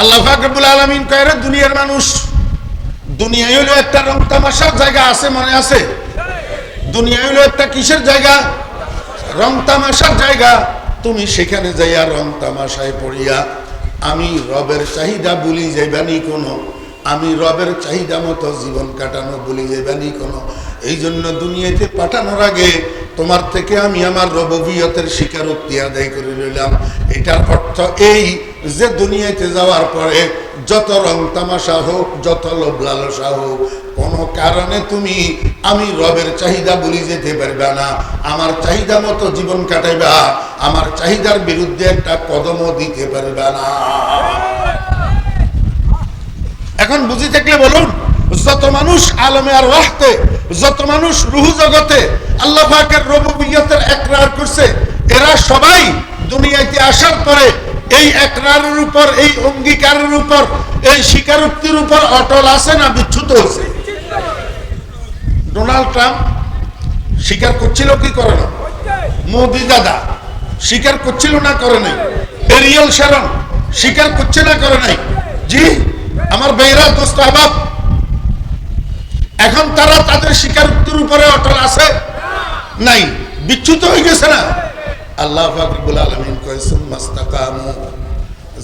আল্লাহ ফাকরুল আলমিন কয়ের দুনিয়ার মানুষ। দুনিয়ায় হলো একটা রং তামাশার জায়গা আছে, মনে আছে? দুনিয়া হলো একটা কিসের জায়গা? রং তামাশার জায়গা। তুমি সেখানে যাইয়া রং তামাশায় পড়িয়া, আমি রবের চাহিদা বলি যাইবানি কোনো। আমি রবের চাহিদা মতো জীবন কাটানো বলি যাইবানি কোনো। এই জন্য দুনিয়াতে পাঠানোর আগে তোমার থেকে আমি আমার রববিয়তের স্বীকারোক্তি আদায় করে নিলাম। এটার অর্থ এই যে দুনিয়াতে যাওয়ার পরে যত রং তামাশা হোক, যত লোভ লালসা হোক, কোনো কারণে তুমি আমি রবের চাহিদা বলি যেতে পারবে না। আমার চাহিদা মতো জীবন কাটাইবা, আমার চাহিদার বিরুদ্ধে একটা কদমও দিতে পারবে না। এখন বুঝি থাকলে বলুন, যত মানুষ আলমে আর ওয়াহতে যত মানুষ রুহু জগতে আল্লাহ একরার করছে, এরা সবাই দুনিয়াতে আসার পরে এই একরারের উপর, এই অঙ্গীকারের উপর, এই স্বীকারোক্তির উপর অটল আছে না বিচ্ছুত হয়েছে? ডোনাল্ড ট্রাম্প স্বীকার করছিল কি করে না? মোদি দাদা স্বীকার করছিল না করে নাই? এরিয়াল স্বীকার করছে না করে নাই? জি, আমার বেহরা দোস্ত আবাব এখন তারা তাদের স্বীকারোক্তির উপরে অটল আছে? নাই। বিচ্যুত হয়ে গেছে না? আল্লাহ ফাকরুল আলমিন কয়েছেন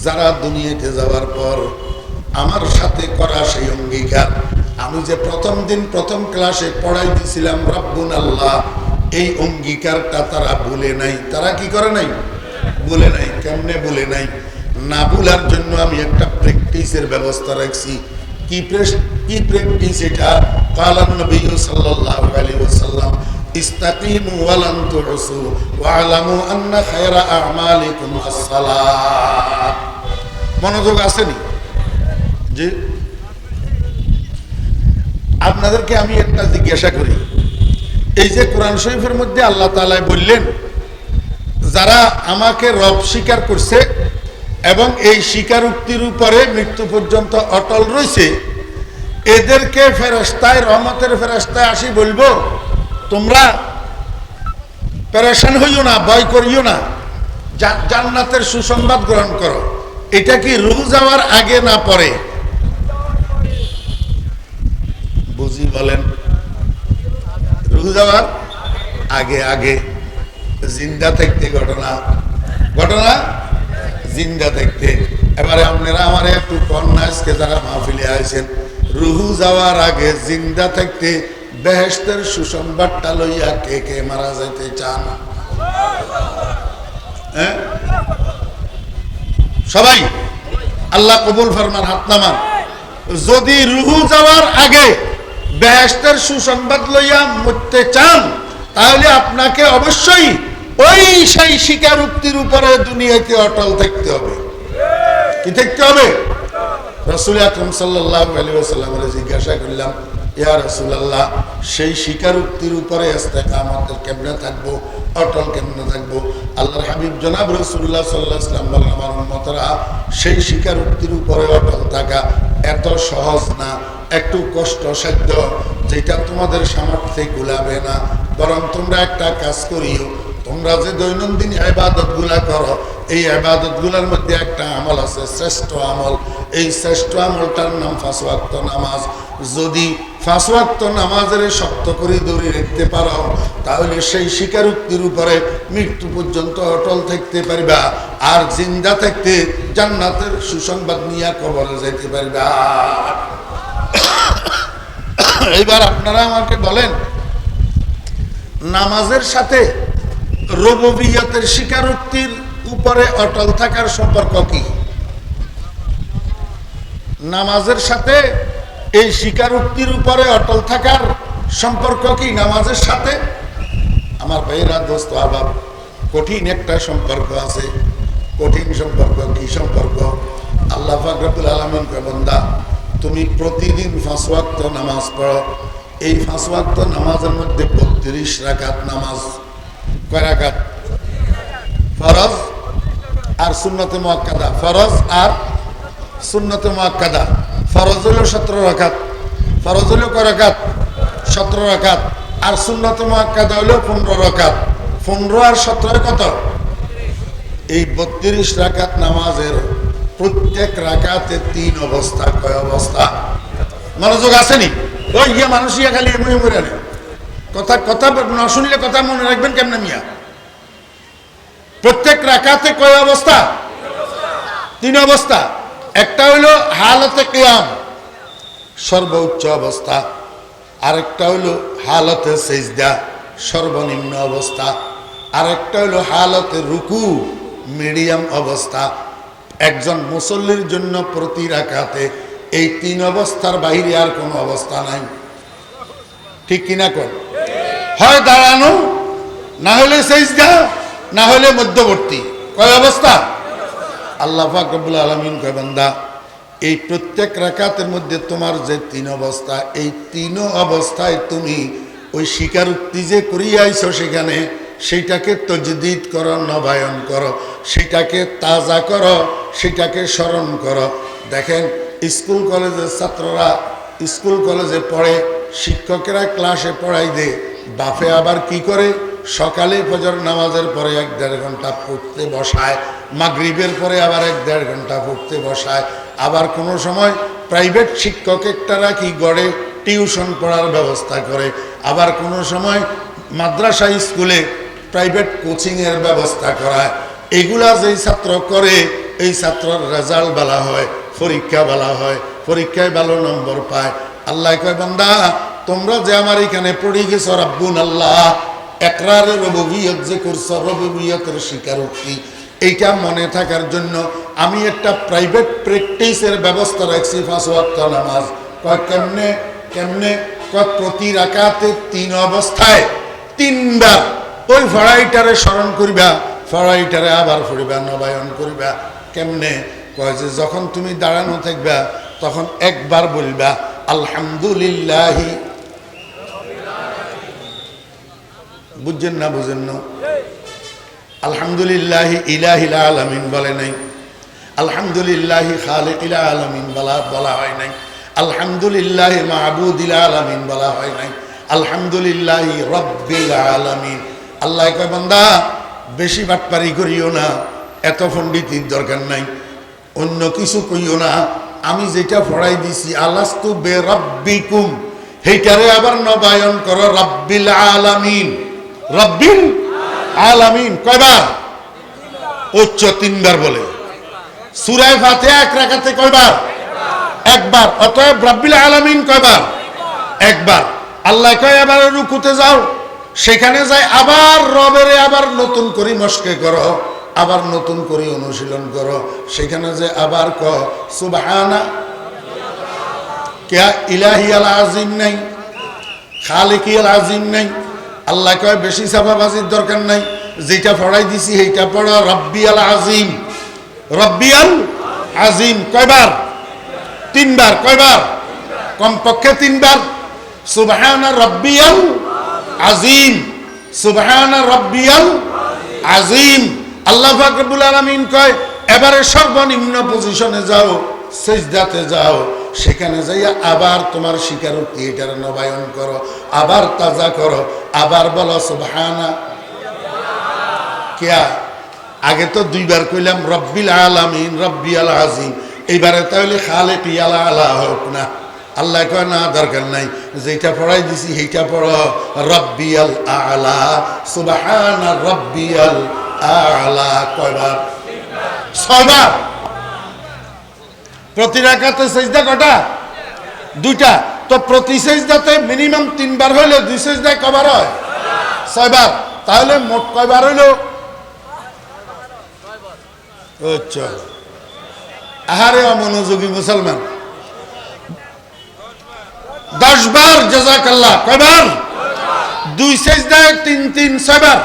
যারা দুনিয়াতে যাওয়ার পর আমার সাথে করা সেই অঙ্গীকার, আমি যে প্রথম দিন প্রথম ক্লাসে পড়াই দিয়েছিলাম রব্বুন আল্লাহ। এই অঙ্গীকারটা তারা ভুলে নাই। তারা কি করে নাই? বলে নাই। কেমনে বলে নাই? না ভুলার জন্য আমি একটা প্র্যাকটিসের ব্যবস্থা রাখছি। কি প্রেস- কি প্র্যাকটিস এটা? কালান নবী সাল্লাল্লাহু আলাইহি ওয়াসাল্লাম ইস্তাকিমু ওয়ালান তুসু ওয়ালামু আন্না খায়রা আমালিকুম আস-সালাত মনোযোগ আসেনি? জি। আপনাদেরকে আমি একটা জিজ্ঞাসা করি। এই যে কোরআন শরীফের মধ্যে আল্লাহ তাআলা বললেন, যারা আমাকে রব স্বীকার করছে এবং এই স্বীকারোক্তির উপরে মৃত্যু পর্যন্ত অটল রয়েছে এদেরকে ফেরস্তায় রহমতের ফেরস্তায় আসি বলব, তোমরা প্যারেশান হইও না, ভয় করিও না জান্নাতের সুসংবাদ গ্রহণ করো। এটা কি রুহ যাওয়ার আগে না পরে? বুঝি বলেন। রুহ যাওয়ার আগে আগে। জিন্দা থাকতে ঘটনা। ঘটনা? জিন্দা থাকতে। এবারে আপনারা আমার একটু কন্যা আজকে যারা মাহফিলে আছেন রুহু যাওয়ার আগে জিন্দা থাকতে বেহেস্তের সুসংবাদটা লইয়া কে কে মারা যাইতে চান? হ্যাঁ? সবাই, আল্লাহ কবুল ফরমান হাত নামান। যদি রুহু যাওয়ার আগে বেহেস্তের সুসংবাদ লইয়া মরতে চান, তাহলে আপনাকে অবশ্যই ওই সেই স্বীকারোক্তির উপরে দুনিয়াকে অটল থাকতে হবে। কি থাকতে হবে? রসুল আকরম সাল্লাহ আলী জিজ্ঞাসা করলাম, ইয়া রসুল্লাহ সেই স্বীকারোক্তির উপরে আমাদের কেমনে থাকব? অটল কেমনে থাকব? আল্লাহর হাবিব জনাব রসুল্লাহ সাল্লাহ ইসলাম আমার মতরা সেই স্বীকারোক্তির উপরে অটল থাকা এত সহজ না, একটু কষ্টসাধ্য যেটা তোমাদের সামর্থ্যে গুলাবে না। বরং তোমরা একটা কাজ করিও, তোমরা যে দৈনন্দিন আবাদতগুলা করো এই আবাদতগুলার মধ্যে একটা আমল আছে, শ্রেষ্ঠ আমল। এই শ্রেষ্ঠ আমলটার নাম ফাঁসওয়াক্ত নামাজ। যদি ফাঁসওয়াক্ত নামাজের শক্ত করে ধরে রাখতে পারো, তাহলে সেই স্বীকারোক্তির উপরে মৃত্যু পর্যন্ত অটল থাকতে পারবা আর জিন্দা থাকতে জান্নাতের সুসংবাদ নিয়ে কবরে যাইতে পারবা। এইবার আপনারা আমাকে বলেন, নামাজের সাথে রববিয়তের স্বীকারোক্তির উপরে অটল থাকার সম্পর্ক কি? নামাজের সাথে এই স্বীকারোক্তির উপরে অটল থাকার সম্পর্ক কি নামাজের সাথে? আমার ভাইয়েরা, দোস্ত আবাব কঠিন একটা সম্পর্ক আছে। কঠিন সম্পর্ক, কি সম্পর্ক? আল্লাহ ফাকরাবুল আলমিন বন্দা, তুমি প্রতিদিন ফাঁসওয়াক্ত নামাজ পড়ো। এই ফাঁসওয়াক্ত নামাজের মধ্যে বত্রিশ রাকাত নামাজ। কয় রাকাত? ফরজ? আর সুন্নতে মোয়াক্কাদা। ফরজ আর সুন্নতে মোয়াক্কাদা। ফরজ হলো সতেরো রাকাত। ফরজ হলো কয় রাকাত? সতেরো রাকাত। আর সুন্নতে মোয়াক্কাদা হলো পনেরো রাকাত। পনেরো আর সতেরো কত? এই বত্রিশ রাকাত নামাজের প্রত্যেক রাকাতে তিন অবস্থা। কয় অবস্থা? মনোযোগ আসেনি? ওই গিয়ে মানুষ ইয়া খালি এমনি মরে কথা কথা না শুনলে কথা মনে রাখবেন কেমন মিয়া? প্রত্যেক রাখাতে কয় অবস্থা? তিন অবস্থা। একটা হইল হালতে কিয়াম, সর্বোচ্চ অবস্থা। আরেকটা হইল হালতে সেজদা, সর্বনিম্ন অবস্থা। আরেকটা হইল হালতে রুকু, মিডিয়াম অবস্থা। একজন মুসল্লির জন্য প্রতি রাখাতে এই তিন অবস্থার বাইরে আর কোনো অবস্থা নাই। ঠিক কিনা কর হয় দাঁড়ানো, না হলে সেজদা না হলে মধ্যবর্তী। কয় অবস্থা? আল্লাহ ফাকবুল আলমিন কয়, বান্দা, এই প্রত্যেক রাকাতের মধ্যে তোমার যে তিন অবস্থা, এই তিন অবস্থায় তুমি ওই শিকার স্বীকারোক্তি যে করিয়ে আইছো সেখানে সেইটাকে তজদিদ করো, নবায়ন করো, সেটাকে তাজা করো, সেটাকে স্মরণ করো। দেখেন, স্কুল কলেজের ছাত্ররা স্কুল কলেজে পড়ে, শিক্ষকেরা ক্লাসে পড়াই দে বাফে আবার কি করে? সকালে ফজর নামাজের পরে এক দেড় ঘণ্টা পড়তে বসায়, মাগরিবের পরে আবার এক দেড় ঘণ্টা পড়তে বসায়। আবার কোনো সময় প্রাইভেট শিক্ষক একটা রাখি গড়ে টিউশন পড়ার ব্যবস্থা করে। আবার কোনো সময় মাদ্রাসা স্কুলে প্রাইভেট কোচিংয়ের ব্যবস্থা করায়। এগুলা যেই ছাত্র করে, এই ছাত্রর রেজাল্ট বলা হয়, পরীক্ষা বলা হয়, পরীক্ষায় ভালো নম্বর পায়। আল্লাহ কয়, বান্দা, তোমরা যে আমার এখানে পড়ে গেছ রাব্বুন আল্লাহ একরারের রববিয়ত যে করছ এইটা মনে থাকার জন্য আমি একটা প্রাইভেট প্র্যাকটিসের ব্যবস্থা রাখছি ফাঁস নামাজ। কেমনে? কেমনে? কয় প্রতি রাকাতে তিন অবস্থায় তিনবার। ওই ফড়াইটারে স্মরণ করিবা ফড়াইটারে আবার ফরিবা নবায়ন করিবা। কেমনে? কয় যে যখন তুমি দাঁড়ানো থাকবা, তখন একবার বলবা, আলহামদুলিল্লাহি বুঝছেন না, বুঝেন না। আলহামদুলিল্লাহ ইলাহিল আলমিন বলে নাই। আলহামদুলিল্লাহ খালিক ইলা আলমিন বলা বলা হয় নাই। আলহামদুলিল্লাহ মাহবুদিল আলমিন বলা হয় নাই। আলহামদুলিল্লাহ রব্বিল আলমিন। আল্লাহ কয়, বান্দা, বেশি বাটপারি করিও না, এত পণ্ডিতির দরকার নাই। অন্য কিছু কইও না, আমি যেটা পড়াই দিছি, আলাস্তু বে রব্বিকুম, সেইটারে আবার নবায়ন করো রব্বিল আলামিন। রব্বিল আলামিন। কয়বার? উচ্চ তিনবার বলে। সুরায় ফাতে এক রাখাতে কয়বার? একবার। অতএব রব্বিল আলামিন কয়বার? একবার। আল্লাহ কয়, এবার রুকুতে যাও। সেখানে যাই, আবার রবেরে আবার নতুন করে মস্কে করো। আবার নতুন করে অনুশীলন করো। সেখানে যে আবার ক, সুবহানা। কেয়া ইলাহি আল আজিম নাই? খালিকি আল আজিম নাই? আল্লাহ কয়, বেশি সাফাবাজির দরকার নাই। যেটা পড়াই দিছি, সেইটা পড়ো। রব্বি আল আজিম। রব্বি আল আজিম, কয়বার? তিনবার, কয়বার? কমপক্ষে তিনবার। সুবহানা রব্বিয়াল আজিম, সুবহানা রব্বিয়াল আজিম। আল্লাহ ফাকরুল আলমিন কয়, এবারে সর্বনিম্ন পজিশনে যাও, সেজদাতে যাও। সেখানে যাইয়া আবার তোমার স্বীকারোক্তি এটার নবায়ন করো, আবার তাজা করো, আবার বলো, সুবহানা কেয়া? আগে তো দুইবার কইলাম, রব্বিল আলামিন রব্বি আল আজিম এইবারে তাহলে খালে পিয়ালা আলা হোক না। আল্লাহ কয়, না, দরকার নাই। যেটা পড়াই দিছি, সেইটা পড়ো। রব্বি আল আলা সুবহানা রব্বি আল আলা। কয়বার? ছয়বার। প্রতি রাখাতে সেজদা কটা? দুইটা। তো প্রতি সেজদাতে মিনিমাম তিনবার হইলে দুই সেজদায় কবার হয়? ছয়বার। তাহলে মোট কয়বার হইল? আচ্ছা। আহারে অমনোযোগী মুসলমান। দশ বার জাজাকাল্লাহ। কয়বার? দুই সেজদায় তিন তিন, ছয়বার।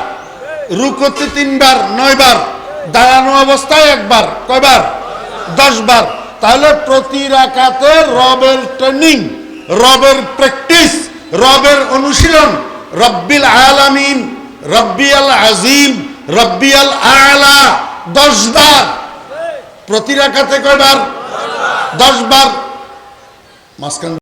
রুকতে তিনবার, নয়বার। দাঁড়ানো অবস্থায় একবার। কয়বার? দশ বার তাহলে প্রতি রাকাতে রবের ট্রেনিং রবের প্র্যাকটিস রবের অনুশীলন, রব্বিল আলামিন রব্বি আল আজিম আল আলা দশ বার প্রতি রাকাতে কয়বার? দশ বার মাঝখান